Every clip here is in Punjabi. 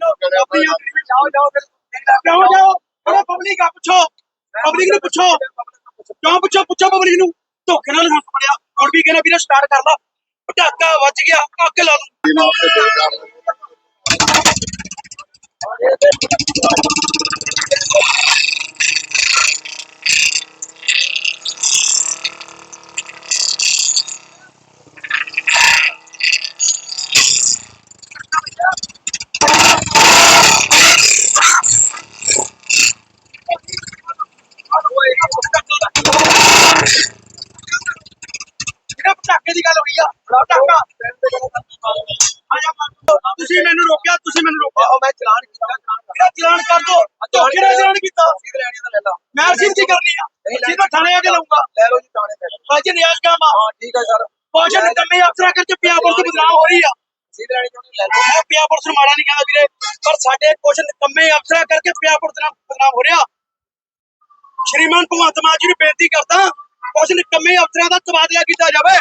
ਜਾਓ ਜਾਓ ਫਿਰ ਜਾਓ ਜਾਓ, ਅਰੇ ਪਬਲਿਕ ਆ, ਪੁੱਛੋ, ਪਬਲਿਕ ਨੂੰ ਪੁੱਛੋ, ਕਿਉਂ ਪੁੱਛੋ ਪੁੱਛੋ ਪਬਲਿਕ ਨੂੰ, ਧੋਖੇ ਨਾਲ ਹੱਥ ਫੜਿਆ ਹੁਣ ਵੀ ਕਹਿੰਦਾ ਵੀਰੇ ਸਟਾਰਟ ਕਰ ਲਾ, ਪਟਾਕਾ ਵੱਜ ਗਿਆ, ਅੱਗ ਲਾ ਦੂੰ ਜਿਹੜਾ ਪਟਾਕੇ ਦੀ ਗੱਲ ਹੋਈ ਆ ਪਟਾਕਾ ਆਜਾ ਤੁਸੀਂ ਮੈਨੂੰ ਰੋਕਿਆ ਤੁਸੀਂ ਮੈਨੂੰ ਰੋਕਿਆ। ਮੈਂ ਚਲਾਨ ਕੀਤਾ ਮੇਰਾ ਚਲਾਨ ਕਰ ਦੋ? ਧੋਖੇ ਨਾਲ ਚਲਾਨ ਕੀਤਾ? ਮੈਂ ਅਰਜ਼ੀ ਕੀ ਕਰਨੀ ਆ। ਅਰਜ਼ੀ ਮੈਂ ਥਾਣੇ ਆ ਕੇ ਲਾਉਂਗਾ ਲੈ ਲਓ ਜੀ ਥਾਣੇ ਤੇ ਅੱਜ ਨਿਆਜ਼ ਕੰਮ ਆ। ਹਾਂ ਠੀਕ ਹੈ ਸਰ। ਪਹੁੰਚਣ ਕੰਮੇ ਅਫਸਰਾਂ ਕਰਕੇ ਪਿਆਪੁਰ ਤੋਂ ਬਦਨਾਮ ਹੋ ਰਹੀ ਆ ਸਿੱਧ ਲੈਣੀ ਚਾਹੁੰਦੀ ਲੈ ਲਓ ਮੈਂ ਪਿਆਪੁਰ ਨੂੰ ਮਾੜਾ ਨਹੀਂ ਕਹਿੰਦਾ ਵੀਰੇ ਪਰ ਸਾਡੇ ਕੁਝ ਕੰਮੇ ਅਫਸਰਾਂ ਕਰਕੇ ਪਿਆਪੁਰ ਦਾ ਬਦਨਾਮ ਹੋ ਰਿਹਾ। ਸ਼੍ਰੀਮਾਨ ਭਗਵੰਤ ਮਾਨ ਜੀ ਨੂੰ ਬੇਨਤੀ ਕਰਦਾ ਕੁਝ ਕੰਮੇ ਅਫਸਰਾਂ ਦਾ ਤਬਾਦਲਾ ਕੀਤਾ ਜਾਵੇ।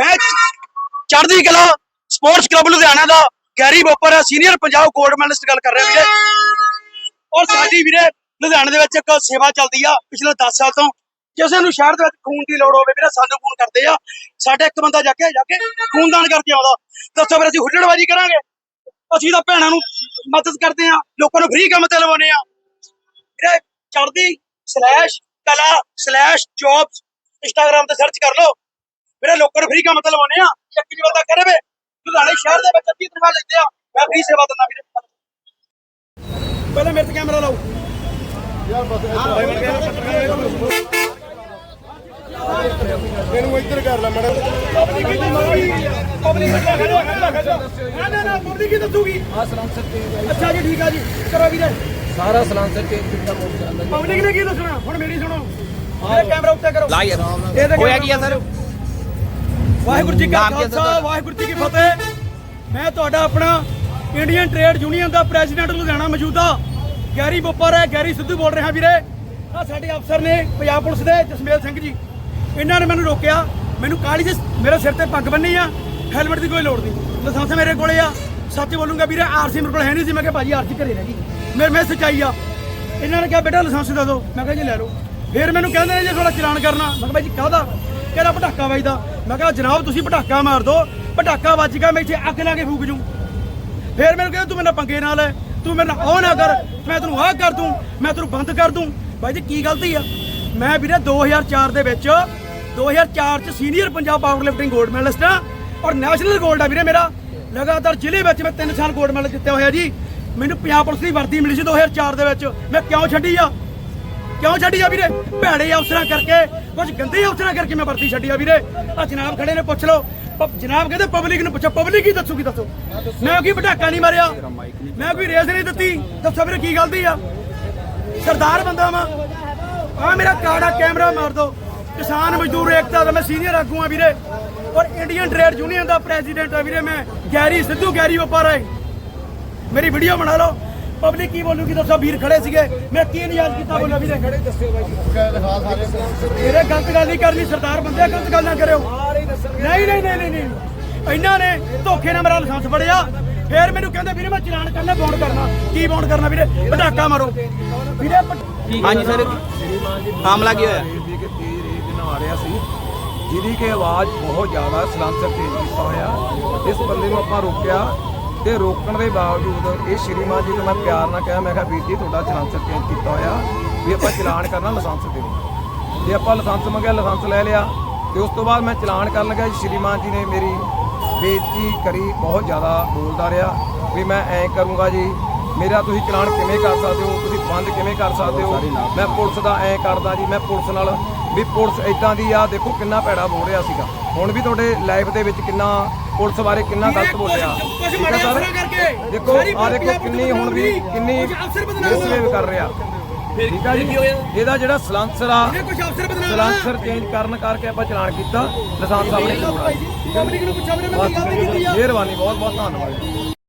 ਮੈਂ ਚੜ੍ਹਦੀ ਕਲਾ ਸਪੋਰਟਸ ਕਲੱਬ ਲੁਧਿਆਣਾ ਦਾ, Garry Bopar, senior Punjab gold medallist ਗੱਲ ਕਰ ਰਿਹਾ ਵੀਰੇ। ਔਰ ਸਾਡੀ ਵੀਰੇ ਲੁਧਿਆਣੇ ਦੇ ਵਿੱਚ ਇੱਕ ਸੇਵਾ ਚੱਲਦੀ ਆ, ਪਿਛਲੇ 10 ਸਾਲ ਤੋਂ। ਕਿਸੇ ਨੂੰ ਸ਼ਹਿਰ ਦੇ ਵਿੱਚ ਖੂਨ ਦੀ ਲੋੜ ਹੋਵੇ ਵੀਰੇ, ਸਾਨੂੰ ਫੋਨ ਕਰਦੇ ਆ। ਸਾਡੇ ਇੱਕ ਬੰਦਾ ਜਾ ਕੇ ਜਾ ਕੇ ਖੂਨਦਾਨ ਕਰਕੇ ਆਉਂਦਾ। ਦੱਸੋ ਫਿਰ ਅਸੀਂ ਹੁੱਲੜਬਾਜੀ ਕਰਾਂਗੇ? ਅਸੀਂ ਤਾਂ ਭੈਣਾਂ ਨੂੰ ਮਦਦ ਕਰਦੇ ਆ, ਲੋਕਾਂ ਨੂੰ ਫ੍ਰੀ ਕੰਮ ਤੇ ਲਵਾਉਨੇ ਆ। ਵੀਰੇ, Chardi slash Kala slash jobs Instagram ਤੇ ਸਰਚ ਕਰ ਲਓ। ਵੀਰੇ ਲੋਕਾਂ ਨੂੰ ਫ੍ਰੀ ਕੰਮ ਤੇ ਆ। ਇੱਕ ਜੀ ਬੰਦਾ ਕਰੇ ਵੇ। ਲੁਧਿਆਣੇ ਸ਼ਹਿਰ ਦੇ ਵਿੱਚ ਅੱਧੀ ਤਨਖਾਹ ਲੈਂਦੇ ਆ। ਮੈਂ ਫ੍ਰੀ ਸੇਵਾ ਦਿੰਦਾ ਵੀਰੇ। ਪਹਿਲੇ ਮੇਰੇ ਤੇ ਕੈਮਰਾ ਲਾਓ। ਇਹਨੂੰ ਇੱਧਰ ਕਰ ਲੈ ਮੈਡਮ ਪਬਲਿਕ ਖੜਾ ਖੜਾ ਖੜਾ ਖੜਾ। ਨਾ ਨਾ ਨਾ ਪਬਲਿਕ ਹੀ ਦੱਸੂਗੀ। ਆ ਸਲਾਂਸਰ ਤੇ ਅੱਛਾ ਜੀ ਠੀਕ ਆ ਜੀ। ਕਰੋ ਵੀਰੇ। ਸਾਰਾ ਸਲਾਂਸਰ ਤੇ ਕਿੰਨਾ ਮੋੜ ਚੱਲਦਾ ਜੀ। ਪਬਲਿਕ ਨੇ ਕੀ ਦੱਸਣਾ? ਹੁਣ ਮੇਰੀ ਸੁਣੋ। ਕੈਮਰਾ ਉੱਤੇ ਕਰੋ। ਲਾ ਯਾਰ ਇਹ ਤੇ ਹੋਇਆ ਕੀ ਆ ਸਰ? ਵਾਹਿਗੁਰੂ ਜੀ ਕਾ ਖਾਲਸਾ? ਵਾਹਿਗੁਰੂ ਜੀ ਕੀ ਫਤਿਹ। ਮੈਂ ਤੁਹਾਡਾ ਆਪਣਾ ਇੰਡੀਅਨ ਟ੍ਰੇਡ ਯੂਨੀਅਨ ਦਾ ਪ੍ਰੈਜ਼ੀਡੈਂਟ ਲੁਧਿਆਣਾ ਮੌਜੂਦਾ। ਗੈਰੀ ਬੋਪਰ ਹੈ ਗੈਰੀ ਸਿੱਧੂ ਬੋਲ ਰਿਹਾ ਵੀਰੇ। ਆ ਸਾਡੇ ਅਫਸਰ ਨੇ ਪੰਜਾਬ ਪੁਲਿਸ ਦੇ ਜਸਮੇਲ ਸਿੰਘ ਜੀ। ਇਹਨਾਂ ਨੇ ਮੈਨੂੰ ਰੋਕਿਆ। ਮੈਨੂੰ ਕਾਲੀ ਦੇ ਮੇਰੇ ਸਿਰ ਤੇ ਪੱਗ ਬੰਨੀ ਆ। ਹੈਲਮਟ ਦੀ ਕੋਈ ਲੋੜ ਨਹੀਂ। ਲਾਇਸੈਂਸ ਮੇਰੇ ਕੋਲੇ ਆ। ਸੱਚ ਬੋਲੂੰਗਾ ਵੀਰੇ ਆਰਸੀ ਮੇਰੇ ਕੋਲ ਹੈ ਨਹੀਂ ਸੀ। ਮੈਂ ਕਿਹਾ ਭਾਜੀ ਆਰਸੀ ਘਰੇ ਰਹਿ ਗਈ। ਮੇਰੇ ਮੈਂ ਸੱਚਾਈ ਆ। ਇਹਨਾਂ ਨੇ ਕਿਹਾ ਬੇਟਾ ਲਾਇਸੈਂਸ ਦੇ ਦਿਓ। ਮੈਂ ਕਿਹਾ ਜੀ ਲੈ ਲਓ। ਫਿਰ ਮੈਨੂੰ ਕਹਿੰਦੇ ਨੇ ਜੇ ਥੋੜਾ ਚਲਾਨ ਕਰਨਾ। ਮੈਂ ਕਿਹਾ ਭਾਈ ਜੀ ਕਾਹਦਾ? ਕਹਿੰਦਾ ਪਟਾਕਾ ਵੱਜਦਾ। ਮੈਂ ਕਿਹਾ, ਜਨਾਬ, ਤੁਸੀਂ ਪਟਾਕਾ ਮਾਰ ਦੋ, ਪਟਾਕਾ ਵੱਜ ਗਿਆ, ਮੈਂ ਇੱਥੇ ਅੱਗ ਲਾ ਕੇ ਫੂਕ ਜੂ। ਫੇਰ ਮੈਨੂੰ ਕਹਿੰਦਾ ਤੂੰ ਮੇਰੇ ਨਾਲ ਪੰਗੇ ਨਾਲ ਹੈ ਤੂੰ ਮੇਰੇ ਨਾਲ ਉਹ ਨਾ ਕਰ, ਮੈਂ ਤੈਨੂੰ ਆਹ ਕਰ ਦੂੰ, ਮੈਂ ਤੈਨੂੰ ਬੰਦ ਕਰ ਦੂੰ। ਬਾਈ ਜੀ, ਕੀ ਗਲਤੀ ਆ? ਮੈਂ ਵੀਰੇ 2004 ਦੇ ਵਿੱਚ 2004 ਚ senior Punjab powerlifting gold medallist ਆ ਔਰ ਨੈਸ਼ਨਲ ਗੋਲਡ ਆ ਵੀਰੇ ਮੇਰਾ। ਲਗਾਤਾਰ ਜ਼ਿਲ੍ਹੇ ਵਿੱਚ ਮੈਂ 3 ਸਾਲ ਗੋਲਡ ਮੈਡਲ ਜਿੱਤਿਆ ਹੋਇਆ ਜੀ। ਮੈਨੂੰ ਪੰਜਾਬ ਪੁਲਿਸ ਦੀ ਵਰਦੀ ਮਿਲੀ ਸੀ 2004 ਦੇ ਵਿੱਚ। ਮੈਂ ਕਿਉਂ ਛੱਡੀ ਆ? ਕਿਉਂ ਛੱਡੀ ਆ ਵੀਰੇ? ਭੈੜੇ ਅਫਸਰਾਂ ਕਰਕੇ, ਕੁਝ ਗੰਦੇ ਅਫਸਰਾਂ ਕਰਕੇ ਮੈਂ ਵਰਦੀ ਛੱਡੀ ਆ ਵੀਰੇ। ਆ ਜਨਾਬ ਖੜੇ ਨੇ, ਪੁੱਛ ਲਓ। ਪ- ਜਨਾਬ ਕਹਿੰਦੇ ਪਬਲਿਕ ਨੂੰ ਪੁੱਛੋ ਪਬਲਿਕ ਹੀ ਦੱਸੂਗੀ, ਦੱਸੋ। ਮੈਂ ਕੋਈ ਪਟਾਕਾ ਨਹੀਂ ਮਾਰਿਆ। ਮੈਂ ਕੋਈ ਰੇਸ ਨਹੀਂ ਦਿੱਤੀ। ਦੱਸੋ ਵੀਰੇ ਕੀ ਗਲਤੀ ਆ? ਸਰਦਾਰ ਬੰਦਾ ਵਾਂ। ਆ ਮੇਰਾ ਕਾੜਾ ਕੈਮਰਾ ਮਾਰ ਦੋ। ਕਿਸਾਨ ਮਜ਼ਦੂਰ ਏਕਤਾ ਦਾ ਮੈਂ ਸੀਨੀਅਰ ਆਗੂ ਆ ਵੀਰੇ। ਔਰ ਇੰਡੀਅਨ ਟ੍ਰੇਡ ਯੂਨੀਅਨ ਦਾ ਪ੍ਰੈਜ਼ੀਡੈਂਟ ਆ ਵੀਰੇ ਮੈਂ। ਗੈਰੀ ਸਿੱਧੂ ਗੈਰੀ ਵਪਾਰਾ ਮੇਰੀ ਵੀਡੀਓ ਬਣਾ ਲਓ। ਪਬਲਿਕ ਕੀ ਬੋਲੂਗੀ? ਦੱਸੋ ਵੀਰ ਖੜੇ ਸੀਗੇ। ਮੈਂ ਕੀ ਨਿਆਜ਼ ਕੀਤਾ ਬੋਲਿਆ ਵੀਰੇ? ਖੜੇ ਦੱਸਿਓ ਬਾਈ ਮੇਰੇ ਗਲਤ ਗੱਲ ਨਹੀਂ ਕਰਨੀ ਸਰਦਾਰ ਬੰਦੇ ਗਲਤ ਗੱਲ ਨਾ ਕਰਿਓ। ਨਹੀਂ ਨਹੀਂ ਨਹੀਂ ਨਹੀਂ ਇਹਨਾਂ ਨੇ ਧੋਖੇ ਨਾਲ ਮੇਰਾ ਲਾਇਸੈਂਸ ਫੜਿਆ। ਫੇਰ ਮੈਨੂੰ ਕਹਿੰਦੇ ਵੀਰੇ ਮੈਂ ਚਲਾਨ ਕਰਨਾ ਬੌਂਡ ਕਰਨਾ। ਕੀ ਬੌਂਡ ਕਰਨਾ ਵੀਰੇ? ਪਟਾਕਾ ਮਾਰੋ। ਵੀਰੇ ਹਾਂਜੀ ਸਰ। ਮਾਮਲਾ ਕੀ ਹੋਇਆ? ਵੀ ਕਿ ਤੇਜ਼ ਰੇਤ ਦੇ ਨਾਲ ਆ ਰਿਹਾ ਸੀ ਜਿਹਦੀ ਕਿ ਆਵਾਜ਼ ਬਹੁਤ ਜ਼ਿਆਦਾ ਸਲਾਂਸਰ ਤੇਜ਼ ਕੀਤਾ ਹੋਇਆ। ਇਸ ਬੰਦੇ ਨੂੰ ਆਪਾਂ ਰੋਕਿਆ। ਤੇ ਰੋਕਣ ਦੇ ਬਾਵਜੂਦ ਇਹ ਸ਼੍ਰੀਮਾਨ ਜੀ ਨੂੰ ਮੈਂ ਪਿਆਰ ਨਾਲ ਕਿਹਾ, ਮੈਂ ਕਿਹਾ ਵੀਰ ਜੀ, ਤੁਹਾਡਾ ਸਲਾਂਸਰ ਚੇਂਜ ਕੀਤਾ ਹੋਇਆ ਵੀ ਆਪਾਂ ਚਲਾਨ ਕਰਨਾ ਲਾਇਸੈਂਸ ਦੇਣਾ ਦਿਓ ਜੇ ਆਪਾਂ ਲਾਇਸੈਂਸ ਮੰਗਿਆ, ਲਾਇਸੈਂਸ ਲੈ ਲਿਆ, ਤੇ ਉਸ ਤੋਂ ਬਾਅਦ ਮੈਂ ਚਲਾਨ ਕਰਨ ਲੱਗਾ ਜੀ। ਸ਼੍ਰੀਮਾਨ ਜੀ ਨੇ ਮੇਰੀ ਬੇਇੱਜ਼ਤੀ ਕਰੀ, ਬਹੁਤ ਜ਼ਿਆਦਾ ਬੋਲਦਾ ਰਿਹਾ ਵੀ ਮੈਂ ਐਂ ਕਰੂੰਗਾ ਜੀ। ਮੇਰਾ ਤੁਸੀਂ ਚਲਾਨ ਕਿਵੇਂ ਕਰ ਸਕਦੇ ਹੋ? ਤੁਸੀਂ ਬੰਦ ਕਿਵੇਂ ਕਰ ਸਕਦੇ ਹੋ? ਮੈਂ ਪੁਲਿਸ ਦਾ ਐਂ ਕਰਦਾ ਜੀ ਮੈਂ ਪੁਲਿਸ ਨਾਲ ਵੀ ਪੁਲਿਸ ਇਦਾਂ ਦੀ ਆ ਦੇਖੋ ਕਿੰਨਾ ਭੈੜਾ ਬੋਲ ਰਿਹਾ ਸੀਗਾ। ਹੁਣ ਵੀ ਤੁਹਾਡੇ ਲਾਈਫ ਦੇ ਵਿੱਚ ਕਿੰਨਾ ਪੁਲਿਸ ਬਾਰੇ ਕਿੰਨਾ ਗਲਤ ਬੋਲਿਆ। ਠੀਕ ਹੈ ਸਰ? ਦੇਖੋ ਆ ਦੇਖੋ ਕਿੰਨੀ ਹੁਣ ਵੀ ਕਿੰਨੀ ਮਿਸਬਿਹੇਵ ਕਰ ਰਿਹਾ। ਠੀਕ ਆ ਜੀ? ਇਹਦਾ ਜਿਹੜਾ ਸਲਾਂਸਰ ਆ ਸਲਾਂਸਰ ਚੇਂਜ ਕਰਨ ਕਰਕੇ ਆਪਾਂ ਚਲਾਨ ਕੀਤਾ। ਲਾਇਸੈਂਸ ਸਾਹਮਣੇ ਮਿਹਰਬਾਨੀ ਬਹੁਤ ਬਹੁਤ ਧੰਨਵਾਦ